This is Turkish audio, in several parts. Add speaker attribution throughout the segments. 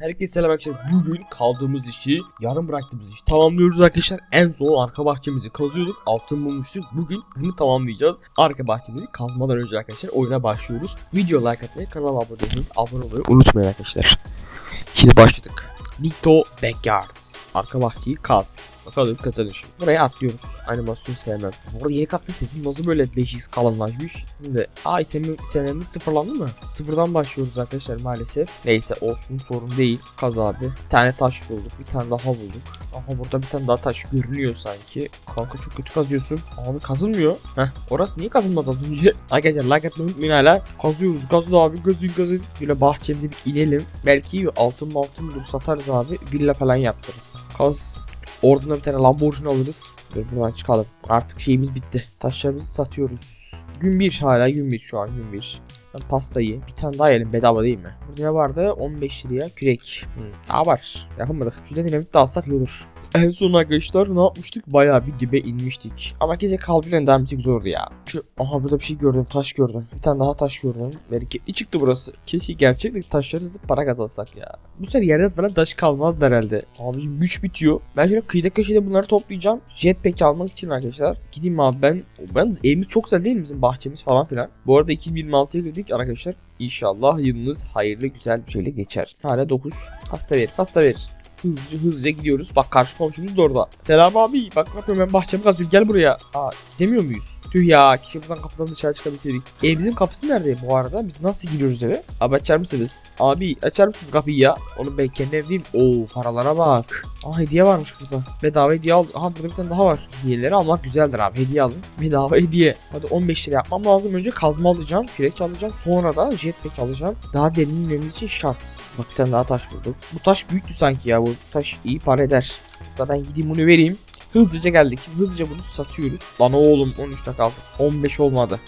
Speaker 1: Herkese selam arkadaşlar. Bugün kaldığımız işi, yarım bıraktığımız işi tamamlıyoruz arkadaşlar. En son arka bahçemizi kazıyorduk. Altın bulmuştuk. Bugün bunu tamamlayacağız. Arka bahçemizi kazmadan önce arkadaşlar oyuna başlıyoruz. Video like atmayı, kanala abone değilseniz abone olmayı unutmayın arkadaşlar. Şimdi başladık. Nito Backyards. Arka bahçeyi kaz. Bakalım kazanır şimdi. Buraya atlıyoruz. Animasyon sevmem. Bu arada yeni kattım sesim nasıl böyle 5x kalınlaşmış. Şimdi A itemi senemimiz sıfırlandı mı? Sıfırdan başlıyoruz arkadaşlar maalesef. Neyse olsun sorun değil. Kaz abi. Bir tane taş bulduk. Bir tane daha bulduk. Aha burada bir tane daha taş görünüyor sanki. Kanka çok kötü kazıyorsun. Abi kazılmıyor. Heh orası niye kazılmadı az önce? Arkadaşlar like atmayı unutmayın hala. Kazıyoruz. Kazın abi. Gözün kazın. Böyle bahçemize bir inelim. Belki altın altın bulur satarız abi. Villa falan yaptırırız. Kaz. Oradan da bir tane Lamborghini alırız. Dur buradan çıkalım. Artık şeyimiz bitti. Taşlarımızı satıyoruz. Gün bir hala gün bir şu an gün bir. Ben pastayı bir tane daha yiyelim bedava değil mi? Burada ne vardı? 15 liraya kürek. Hmm, daha var. Yapamadık. Şurada dinamit de alsak iyi olur. En son arkadaşlar ne yapmıştık? Bayağı bir dibe inmiştik. Ama gece kaldırıyla devam etmek zordu ya. Şu, aha burada bir şey gördüm. Taş gördüm. Bir tane daha taş gördüm. Bereketli çıktı burası. Keşke gerçekten taşları zıtıp para kazansak ya. Bu sefer yerde falan taş kalmaz herhalde. Abicim güç bitiyor. Ben şöyle kıyıda köşede bunları toplayacağım. Jetpack almak için arkadaşlar. Gideyim abi ben. Ben evimiz çok güzel değil mi bizim bahçemiz falan filan. Bu arada 2026'ya girdik arkadaşlar. İnşallah yılınız hayırlı güzel bir şeyle geçer. Hala 9. Pasta ver pasta ver. Hızlıca hızlıca gidiyoruz. Bak karşı komşumuz da orada. Selam abi. Bak ne yapıyorum ben bahçemi kazıyorum. Gel buraya. Aa demiyor muyuz? Tüh ya. Kişi buradan kapıdan dışarı çıkabilseydik. Evimizin kapısı nerede bu arada? Biz nasıl giriyoruz eve? Abi açar mısınız? Abi açar mısınız kapıyı ya? Oğlum ben kendi evdeyim. Oo paralara bak. Aa hediye varmış burada. Bedava hediye aldım. Aha burada bir tane daha var. Hediyeleri almak güzeldir abi. Hediye alın. Bedava hediye. Hadi 15 lira yapmam lazım. Önce kazma alacağım. Kürek alacağım. Sonra da jetpack alacağım. Daha derin inmemiz için şart. Bak bir tane daha taş bulduk. Bu taş büyüktü sanki ya. Bu taş iyi para eder. Da ben gideyim bunu vereyim. Hızlıca geldik. Hızlıca bunu satıyoruz. Lan oğlum 13'te kaldık. 15 olmadı.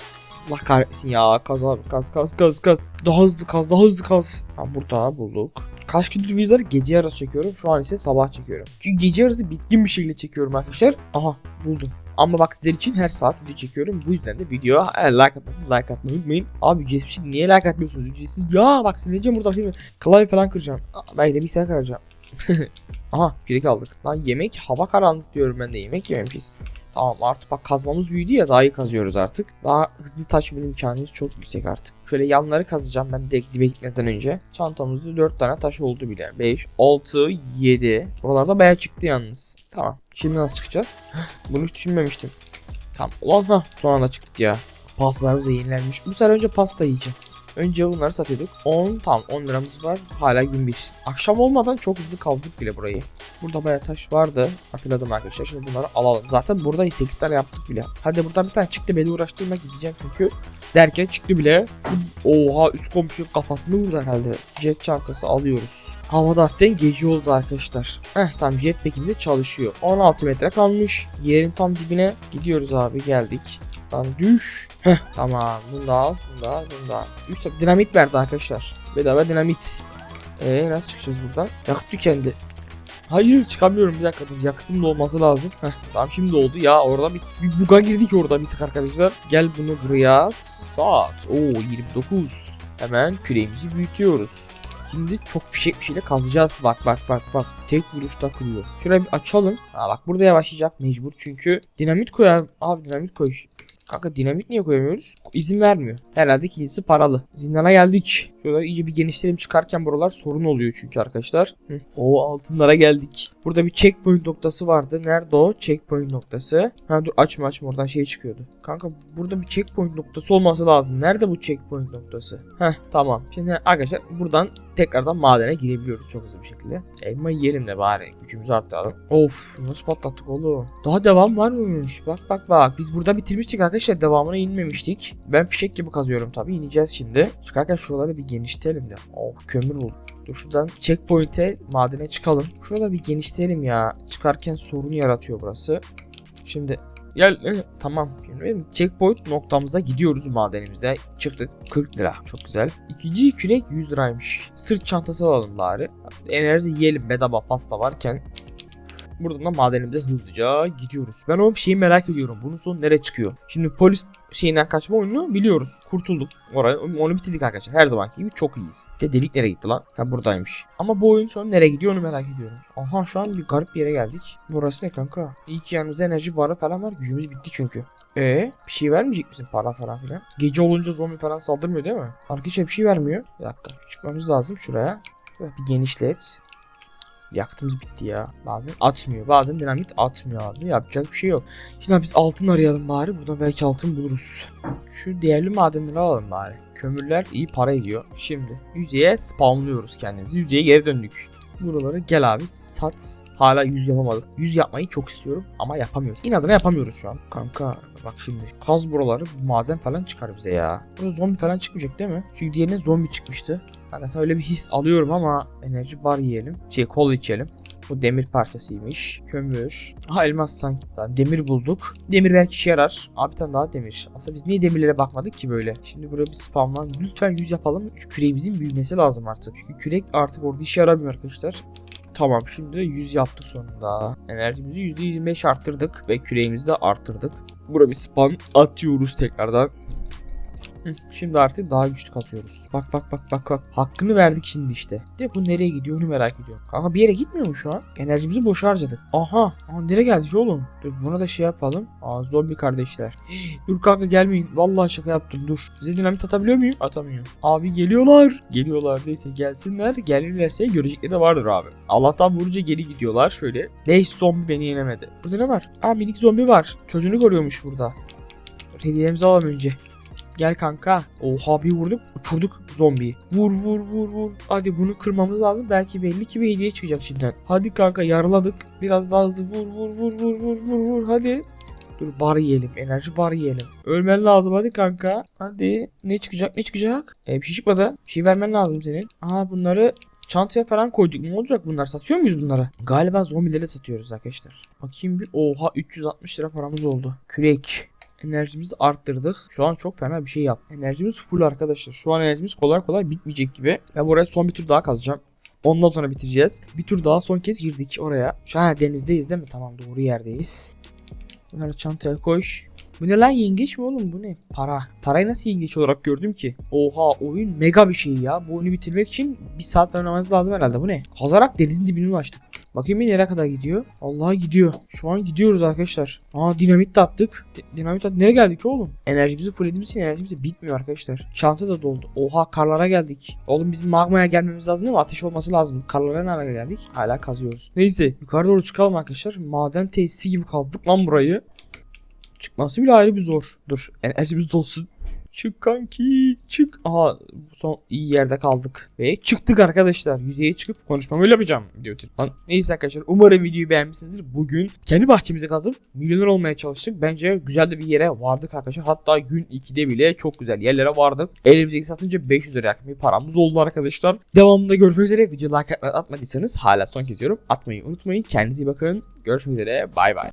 Speaker 1: Allah kahretsin ya. Kaz abi kaz kaz kaz kaz. Daha hızlı kaz daha hızlı kaz. Ha burada bulduk. Kaç gündür videoları gece yarısı çekiyorum. Şu an ise sabah çekiyorum. Çünkü gece yarısı bitkin bir şekilde çekiyorum arkadaşlar. Aha buldum. Ama bak sizler için her saat video çekiyorum. Bu yüzden de video eğer like atmazsanız like atmayı unutmayın. Abi ücretsiz bir şey niye like atmıyorsunuz? Ücretsiz. Ya bak sinirleneceğim burada. Şimdi klavye falan kıracağım. Aa, Belki de bir sen kıracağım. Aha kürek aldık. Lan yemek hava karanlık diyorum ben de yemek yememişiz. Tamam artık bak kazmamız büyüdü ya daha iyi kazıyoruz artık. Daha hızlı taşıma imkanımız çok yüksek artık. Şöyle yanları kazacağım ben de dibe gitmeden önce. Çantamızda 4 tane taş oldu bile. 5, 6, 7. Buralarda bayağı çıktı yalnız. Tamam. Şimdi nasıl çıkacağız? Bunu hiç düşünmemiştim. Tamam. Ulan ha son anda çıktık ya. Pastalarımız da yenilenmiş. Bu sefer önce pasta yiyeceğim. Önce bunları satıyorduk. 10 tam 10 liramız var. Hala gün bir. Akşam olmadan çok hızlı kazdık bile burayı. Burada bayağı taş vardı. Hatırladım arkadaşlar. Şimdi bunları alalım. Zaten burada 8 tane yaptık bile. Hadi buradan bir tane çıktı. Beni uğraştırmak gideceğim çünkü. Derken çıktı bile. Oha üst komşu kafasını vurdu herhalde. Jet çantası alıyoruz. Havada hafiften gece oldu arkadaşlar. Heh tamam jetpack'im de çalışıyor. 16 metre kalmış. Yerin tam dibine gidiyoruz abi geldik. Lan düş. Heh tamam bunu da al bunu da al bunu da al. 3 tane dinamit verdi arkadaşlar. Bedava dinamit. Eee nasıl çıkacağız buradan? Yakıt tükendi. Hayır çıkamıyorum bir dakika dur yakıtım da olması lazım. Heh, tamam şimdi oldu ya orada bir, bir buga girdik orada bir tık arkadaşlar. Gel bunu buraya saat. Oo 29. Hemen küreğimizi büyütüyoruz. Şimdi çok fişek bir şeyle kazacağız. Bak bak bak bak. Tek vuruşta kırıyor. Şöyle bir açalım. Ha bak burada yavaşlayacak mecbur çünkü dinamit koyar. Abi dinamit koy. Kanka dinamit niye koyamıyoruz? İzin vermiyor. Herhalde ikincisi paralı. Zindana geldik. Şöyle iyice bir genişleyelim çıkarken buralar sorun oluyor çünkü arkadaşlar. Hı. O altınlara geldik. Burada bir checkpoint noktası vardı. Nerede o checkpoint noktası? Ha dur açma açma oradan şey çıkıyordu. Kanka burada bir checkpoint noktası olması lazım. Nerede bu checkpoint noktası? Heh tamam. Şimdi arkadaşlar buradan tekrardan madene girebiliyoruz çok hızlı bir şekilde. Elma yiyelim de bari. Gücümüzü arttıralım. Of nasıl patlattık oğlum. Daha devam var mıymış? Bak bak bak. Biz burada bitirmiştik arkadaşlar. Devamına inmemiştik. Ben fişek gibi kazıyorum tabii. İneceğiz şimdi. Çıkarken şuraları bir genişletelim de. Oh kömür buldum. Dur şuradan checkpoint'e madene çıkalım. Şurada bir genişleyelim ya. Çıkarken sorun yaratıyor burası. Şimdi Gel e, tamam. Benim checkpoint noktamıza gidiyoruz madenimizde. Çıktık 40 lira. Çok güzel. İkinci kürek 100 liraymış. Sırt çantası alalım bari. Enerji yiyelim bedava pasta varken. Buradan da madenimize hızlıca gidiyoruz. Ben o şeyi merak ediyorum. Bunun sonu nereye çıkıyor? Şimdi polis şeyinden kaçma oyununu biliyoruz. Kurtulduk. Orayı, onu bitirdik arkadaşlar. Her zamanki gibi çok iyiyiz. De delik nereye gitti lan? Ha buradaymış. Ama bu oyun sonu nereye gidiyor onu merak ediyorum. Aha şu an bir garip bir yere geldik. Burası ne kanka? İyi ki yanımızda enerji barı falan var. Gücümüz bitti çünkü. E bir şey vermeyecek misin para falan filan? Gece olunca zombi falan saldırmıyor değil mi? Arkadaşlar bir şey vermiyor. Bir dakika çıkmamız lazım şuraya. Bir genişlet. Yaktığımız bitti ya. Bazen atmıyor. Bazen dinamit atmıyor abi. Yapacak bir şey yok. Şimdi biz altın arayalım bari. Buradan belki altın buluruz. Şu değerli madenleri alalım bari. Kömürler iyi para ediyor. Şimdi yüzeye spawnlıyoruz kendimizi. Yüzeye geri döndük. Buraları gel abi sat. Hala yüz yapamadık. Yüz yapmayı çok istiyorum ama yapamıyoruz. İnadına yapamıyoruz şu an. Kanka bak şimdi kaz buraları maden falan çıkar bize ya. Burada zombi falan çıkmayacak değil mi? Çünkü diğerine zombi çıkmıştı. De öyle bir his alıyorum ama enerji bar yiyelim. Şey kol içelim. Bu demir parçasıymış. Kömür. Ha elmas sanki. Tamam, demir bulduk. Demir belki işe yarar. Abi bir tane daha demir. Aslında biz niye demirlere bakmadık ki böyle? Şimdi buraya bir spamlan. Lütfen yüz yapalım. Şu küreğimizin büyümesi lazım artık. Çünkü kürek artık orada işe yaramıyor arkadaşlar. Tamam şimdi 100 yaptık sonunda. Enerjimizi %25 arttırdık ve küreğimizi de arttırdık. Buraya bir spam atıyoruz tekrardan. Şimdi artık daha güçlü katıyoruz. Bak bak bak bak bak. Hakkını verdik şimdi işte. De bu nereye gidiyor onu merak ediyorum. Kanka bir yere gitmiyor mu şu an? Enerjimizi boşa harcadık. Aha. Aa, nereye geldik oğlum? Dur buna da şey yapalım. Aa zombi kardeşler. dur kanka gelmeyin. Vallahi şaka yaptım dur. Size dinamit atabiliyor muyum? Atamıyorum. Abi geliyorlar. Geliyorlar neyse gelsinler. Gelirlerse görecekleri de vardır abi. Allah'tan vurunca geri gidiyorlar şöyle. 5 zombi beni yenemedi. Burada ne var? Aa minik zombi var. Çocuğunu koruyormuş burada. Dur, Hediyelerimizi alalım önce. Gel kanka. Oha bir vurduk uçurduk zombiyi. Vur vur vur vur. Hadi bunu kırmamız lazım. Belki belli ki bir hediye çıkacak şimdiden. Hadi kanka yaraladık. Biraz daha hızlı vur vur vur vur vur vur vur. Hadi. Dur bar yiyelim. Enerji bar yiyelim. Ölmen lazım hadi kanka. Hadi. Ne çıkacak ne çıkacak? E, bir şey çıkmadı. Bir şey vermen lazım senin. Aha bunları çantaya falan koyduk. Ne olacak bunlar? Satıyor muyuz bunları? Galiba zombileri satıyoruz arkadaşlar. Bakayım bir. Oha 360 lira paramız oldu. Kürek. Enerjimizi arttırdık. Şu an çok fena bir şey yap. Enerjimiz full arkadaşlar. Şu an enerjimiz kolay kolay bitmeyecek gibi. Ben buraya son bir tur daha kazacağım. Ondan sonra bitireceğiz. Bir tur daha son kez girdik oraya. Şu an denizdeyiz değil mi? Tamam doğru yerdeyiz. Bunları çantaya koş. Bu ne lan yengeç mi oğlum bu ne? Para. Parayı nasıl yengeç olarak gördüm ki? Oha oyun mega bir şey ya. Bu oyunu bitirmek için bir saat oynamanız lazım herhalde. Bu ne? Kazarak denizin dibine ulaştık. Bakayım nereye kadar gidiyor? Allah gidiyor. Şu an gidiyoruz arkadaşlar. Aa dinamit de attık. Di- dinamit attık. Nereye geldik oğlum? Enerjimizi fullediğimiz için enerjimiz de bitmiyor arkadaşlar. Çanta da doldu. Oha karlara geldik. Oğlum bizim magmaya gelmemiz lazım değil mi? Ateş olması lazım. Karlara nereye geldik? Hala kazıyoruz. Neyse yukarı doğru çıkalım arkadaşlar. Maden tesisi gibi kazdık lan burayı. Çıkması bile ayrı bir zor. Dur enerjimiz dolsun. Çık kanki çık. Aha son iyi yerde kaldık. Ve çıktık arkadaşlar. Yüzeye çıkıp konuşmamı öyle yapacağım. Video Lan, neyse arkadaşlar umarım videoyu beğenmişsinizdir. Bugün kendi bahçemize kazıp milyoner olmaya çalıştık. Bence güzel de bir yere vardık arkadaşlar. Hatta gün 2'de bile çok güzel yerlere vardık. Elimizdeki satınca 500 lira yakın bir paramız oldu arkadaşlar. Devamında görüşmek üzere. Video like atma- atmadıysanız hala son kez diyorum. Atmayı unutmayın. Kendinize iyi bakın. Görüşmek üzere. Bay bay.